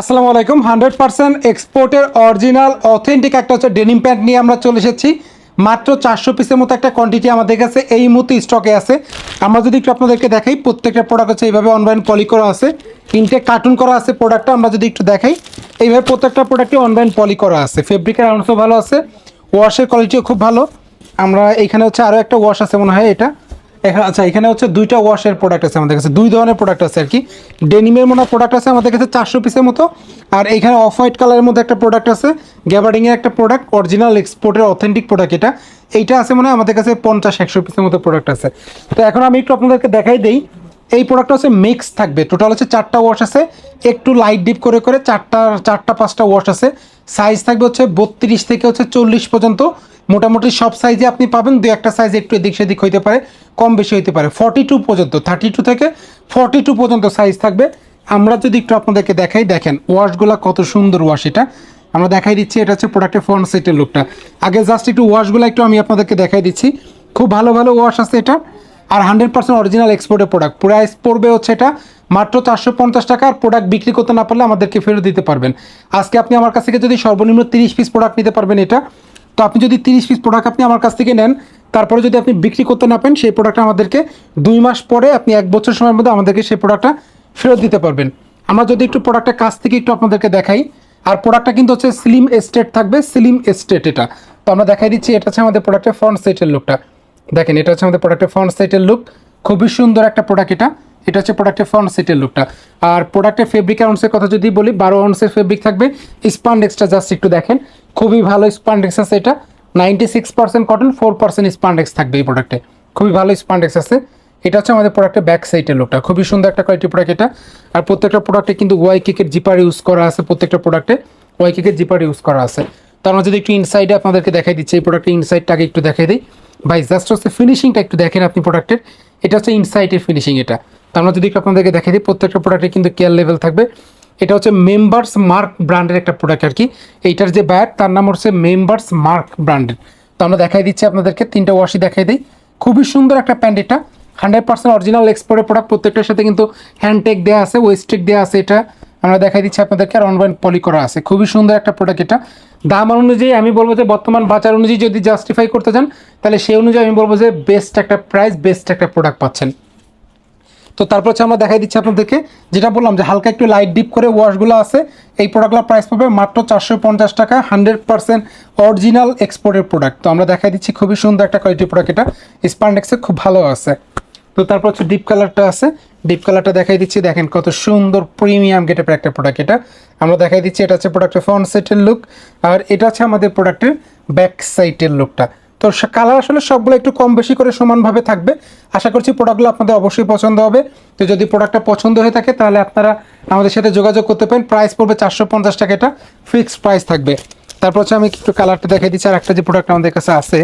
আসসালামু আলাইকুম, hundred percent এক্সপোর্টের অরিজিনাল, অথেন্টিক একটা হচ্ছে ডেনিম প্যান্ট নিয়ে আমরা চলে এসেছি। মাত্র চারশো পিসের মতো একটা কোয়ান্টিটি আমাদের কাছে এই মুহূর্তে স্টকে আছে। আমরা যদি একটু আপনাদেরকে দেখাই, প্রত্যেকটা প্রোডাক্ট হচ্ছে এইভাবে অনলাইন পলি করা আছে। ইনটেক কার্টুন করা আছে প্রোডাক্টটা আমরা যদি একটু দেখাই, এইভাবে প্রত্যেকটা প্রোডাক্টে অনলাইন পলি করা আছে। ফেব্রিকের আউন্সও ভালো আছে ওয়াশের কোয়ালিটিও খুব ভালো। আমরা এইখানে হচ্ছে আরও একটা ওয়াশ আছে মনে হয় এটা। এখানে আচ্ছা এখানে হচ্ছে দুইটা ওয়াশের প্রোডাক্ট আছে আমাদের কাছে। দুই ধরনের প্রোডাক্ট আছে আর কি। ডেনিমের মনে প্রোডাক্ট আছে আমাদের কাছে চারশো পিসের মতো। আর এখানে অফ হোয়াইট কালারের মধ্যে একটা প্রোডাক্ট আছে। গ্যাবার্ডিংয়ের একটা প্রোডাক্ট অরিজিনাল এক্সপোর্টের অথেন্টিক প্রোডাক্ট এটা। এইটা আছে মনে হয় আমাদের কাছে পঞ্চাশ, একশো পিসের মতো প্রোডাক্ট আছে। তো এখন আমি একটু আপনাদেরকে দেখাই দিই। এই প্রোডাক্টটা হচ্ছে মিক্স থাকবে। টোটাল হচ্ছে চারটা ওয়াশ আছে। একটু লাইট ডিপ করে করে চারটা চারটা, পাঁচটা ওয়াশ আছে। সাইজ থাকবে হচ্ছে বত্রিশ থেকে হচ্ছে চল্লিশ পর্যন্ত। মোটামুটি সব সাইজে আপনি পাবেন। দু একটা সাইজ একটু এদিক সেদিক হইতে পারে, কম বেশি হইতে পারে। ফর্টি টু পর্যন্ত থার্টি টু থেকে ফর্টি টু পর্যন্ত সাইজ থাকবে। আমরা যদি একটু আপনাদেরকে দেখাই, দেখেন ওয়াশগুলো কত সুন্দর ওয়াশ এটা। আমরা দেখাই দিচ্ছি, এটা হচ্ছে প্রোডাক্টের ফ্রন্ট সাইডের লুকটা আগে জাস্ট একটু ওয়াশগুলো একটু আমি আপনাদেরকে দেখাই দিচ্ছি। খুব ভালো ভালো ওয়াশ আছে এটা। আর হান্ড্রেড পার্সেন্ট অরিজিনাল এক্সপোর্টের প্রোডাক্ট প্রাইস পড়বে হচ্ছে এটা মাত্র চারশো পঞ্চাশ টাকা আর প্রোডাক্ট বিক্রি করতে না পারলে আমাদেরকে ফেরত দিতে পারবেন। আজকে আপনি আমার কাছ থেকে যদি সর্বনিম্ন তিরিশ পিস প্রোডাক্ট নিতে পারবেন এটা, তো আপনি যদি তিরিশ পিস প্রোডাক্ট আপনি আমার কাছ থেকে নেন, তারপরে যদি আপনি বিক্রি করতে না পারেন, সেই প্রোডাক্টটা আমাদেরকে দুই মাস পরে আপনি এক বছর সময়ের মধ্যে আমাদেরকে সেই প্রোডাক্টটা ফেরত দিতে পারবেন। আমরা যদি একটু প্রোডাক্টের কাছ থেকে একটু আপনাদেরকে দেখাই, আর প্রোডাক্টটা কিন্তু হচ্ছে স্লিম এস্টেট থাকবে স্লিম এস্টেট এটা। তো আমরা দেখাই দিচ্ছি, এটা হচ্ছে আমাদের প্রোডাক্টের ফ্রন্ট সেটের লুকটা দেখেন, এটা হচ্ছে আমাদের প্রোডাক্টের ফ্রন্ট সাইটের লুক খুবই সুন্দর একটা প্রোডাক্ট এটা। এটা হচ্ছে প্রোডাক্টের ফ্রন্ট সাইটের লুকটা আর প্রোডাক্টের ফেব্রিক আউন্সের কথা যদি বলি, বারো আউন্সের ফেব্রিক থাকবে। স্পান্ডেক্সটা জাস্ট একটু দেখেন। খুবই ভালো স্পান্ডেক্স আছে এটা। Ninety six percent cotton four percent spandex থাকবে এই প্রোডাক্টে খুবই ভালো স্পান্ডেক্স আছে। এটা হচ্ছে আমাদের প্রোডাক্টের ব্যাক সাইডের লুকটা খুবই সুন্দর একটা কোয়ালিটি প্রোডাক্ট এটা। আর প্রত্যেকটা প্রোডাক্টে কিন্তু ওয়াই কেকের জিপার ইউজ করা আছে প্রত্যেকটা প্রোডাক্টে ওয়াই কেকের জিপার ইউজ করা আছে। তো আমরা যদি একটু ইনসাইডে আপনাদেরকে দেখাই দিচ্ছি, এই প্রোডাক্টের ইনসাইডটাকে একটু দেখাই দিই। ভাই জাস্ট হচ্ছে ফিনিশিংটা একটু দেখেন আপনি প্রোডাক্টের এটা হচ্ছে ইনসাইডের ফিনিশিং এটা। তো আমরা যদি আপনাদেরকে দেখাই দিই, প্রত্যেকটা প্রোডাক্টে কিন্তু কেয়ার লেভেল থাকবে। এটা হচ্ছে মেম্বার্স মার্ক ব্র্যান্ডের একটা প্রোডাক্ট আর কি। এইটার যে ব্যাট তার নাম হচ্ছে মেম্বার্স মার্ক ব্র্যান্ডের তো আমরা দেখাই দিচ্ছি আপনাদেরকে, তিনটা ওয়াশি দেখাই দিই। খুবই সুন্দর একটা প্যান্ট এটা। হান্ড্রেড পার্সেন্ট অরিজিনাল এক্সপোর্টের প্রোডাক্ট প্রত্যেকটার সাথে কিন্তু হ্যান্ডটেক দেওয়া আছে ওয়েস্টেক দেওয়া আছে এটা। আমরা দেখাই দিচ্ছি আপনাদেরকে। আর অনলাইন পলি করা আছে। খুবই সুন্দর একটা প্রোডাক্ট এটা। দাম অনুযায়ী আমি বলব যে বর্তমান বাজার অনুযায়ী যদি জাস্টিফাই করতে চান, তাহলে সেই অনুযায়ী আমি বলব যে বেস্ট একটা প্রাইস বেস্ট একটা প্রোডাক্ট পাচ্ছেন। তো তারপর হচ্ছে আমরা দেখাই দিচ্ছি আপনাদেরকে। যেটা বললাম যে হালকা একটু লাইট ডিপ করে ওয়াশগুলো আছে। এই প্রোডাক্টগুলোর প্রাইস পাবে মাত্র চারশো পঞ্চাশ টাকা হান্ড্রেড পার্সেন্ট অরিজিনাল এক্সপোর্টের প্রোডাক্ট তো আমরা দেখাই দিচ্ছি খুবই সুন্দর একটা কোয়ালিটি প্রোডাক্ট এটা। স্পান্ডেক্সে খুব ভালো আছে। তো তারপর হচ্ছে ডিপ কালারটা আছে। ডিপ কালারটা দেখাই দিচ্ছি। দেখেন কত সুন্দর প্রিমিয়াম গেটের একটা প্রোডাক্ট এটা। আমরা দেখাই দিচ্ছি, এটা হচ্ছে প্রোডাক্টের ফ্রন্ট সাইডের লুক আর এটা হচ্ছে আমাদের প্রোডাক্টের ব্যাক সাইডের লুকটা তো কালার আসলে সবগুলো একটু কম বেশি করে সমানভাবে থাকবে। আশা করছি প্রোডাক্টগুলো আপনাদের অবশ্যই পছন্দ হবে। তো যদি প্রোডাক্টটা পছন্দ হয়ে থাকে, তাহলে আপনারা আমাদের সাথে যোগাযোগ করতে পারেন। প্রাইস পড়বে চারশো পঞ্চাশ টাকা এটা। ফিক্সড প্রাইস থাকবে। তারপর হচ্ছে আমি একটু কালারটা দেখাই দিচ্ছি। আর একটা যে প্রোডাক্ট আমাদের কাছে আছে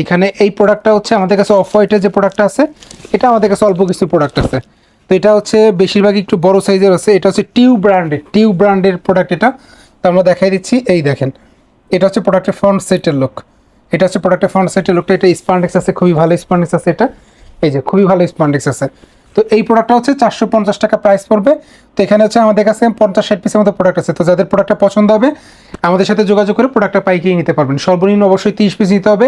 এইখানে এই প্রোডাক্টটা হচ্ছে আমাদের কাছে অফ হোয়াইটের যে প্রোডাক্টটা আছে এটা আমাদের কাছে অল্প কিছু প্রোডাক্ট আছে। তো এটা হচ্ছে বেশিরভাগ একটু বড় সাইজের আছে। এটা হচ্ছে টিউ ব্র্যান্ডের টিউ ব্র্যান্ডের প্রোডাক্ট এটা। তো আমরা দেখাই দিচ্ছি, এই দেখেন। এটা হচ্ছে প্রোডাক্টের ফ্রন্ট সেটের লুক এটা হচ্ছে প্রোডাক্টের ফ্রন্ট সেটের লুকটা এটা স্পান্ডেক্স আছে, খুবই ভালো স্পান্ডেক্স আছে এটা। এই যে, খুবই ভালো স্পান্ডেক্স আছে। তো এই প্রোডাক্টটা হচ্ছে চারশো পঞ্চাশ টাকা প্রাইস পড়বে। তো এখানে হচ্ছে আমাদের কাছে পঞ্চাশ ষাট পিসের মতো প্রোডাক্ট আছে। তো যাদের প্রোডাক্টটা পছন্দ হবে, আমাদের সাথে যোগাযোগ করে প্রোডাক্টটা পাইকিয়ে নিতে পারবেন। সর্বনিম্ন অবশ্যই তিরিশ পিস নিতে হবে।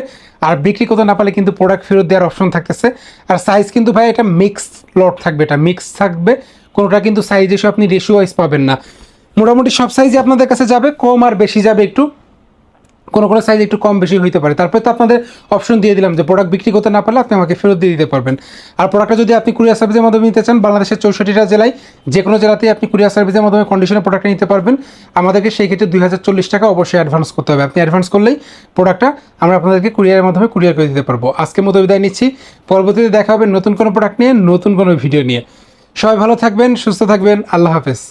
আর বিক্রি করতে না পারলে কিন্তু প্রোডাক্ট ফেরত দেওয়ার অপশন থাকতেছে। আর সাইজ কিন্তু ভাই এটা মিক্স লট থাকবে। এটা মিক্স থাকবে। কোনোটা কিন্তু সাইজ এসে আপনি রেশিও ওয়াইজ পাবেন না। মোটামুটি সব সাইজে আপনাদের কাছে যাবে। কম আর বেশি যাবে একটু। কোনো কোনো সাইজ একটু কম বেশি হইতে পারে। তারপরে তো আপনাদের অপশন দিয়ে দিলাম যে প্রোডাক্ট বিক্রি করতে না পারলে আপনি আমাকে ফেরত দিয়ে দিতে পারবেন। আর প্রোডাক্টটা যদি আপনি কুরিয়ার সার্ভিসের মাধ্যমে নিতে চান, বাংলাদেশের চৌষট্টিটা জেলায় যে কোনো জেলাতেই আপনি কুরিয়ার সার্ভিসের মাধ্যমে কন্ডিশনে প্রোডাক্টটা নিতে পারবেন। আমাদেরকে সেই ক্ষেত্রে দুই হাজার চল্লিশ টাকা অবশ্যই অ্যাডভান্স করতে হবে। আপনি অ্যাডভান্স করলেই প্রোডাক্টটা আমরা আপনাদেরকে কুরিয়ারের মাধ্যমে কুরিয়ার করে দিতে পারব। আজকে মতো বিদায় নিচ্ছি। পরবর্তীতে দেখা হবে নতুন কোনো প্রোডাক্ট নিয়ে, নতুন কোনো ভিডিও নিয়ে। সবাই ভালো থাকবেন, সুস্থ থাকবেন। আল্লাহ হাফেজ।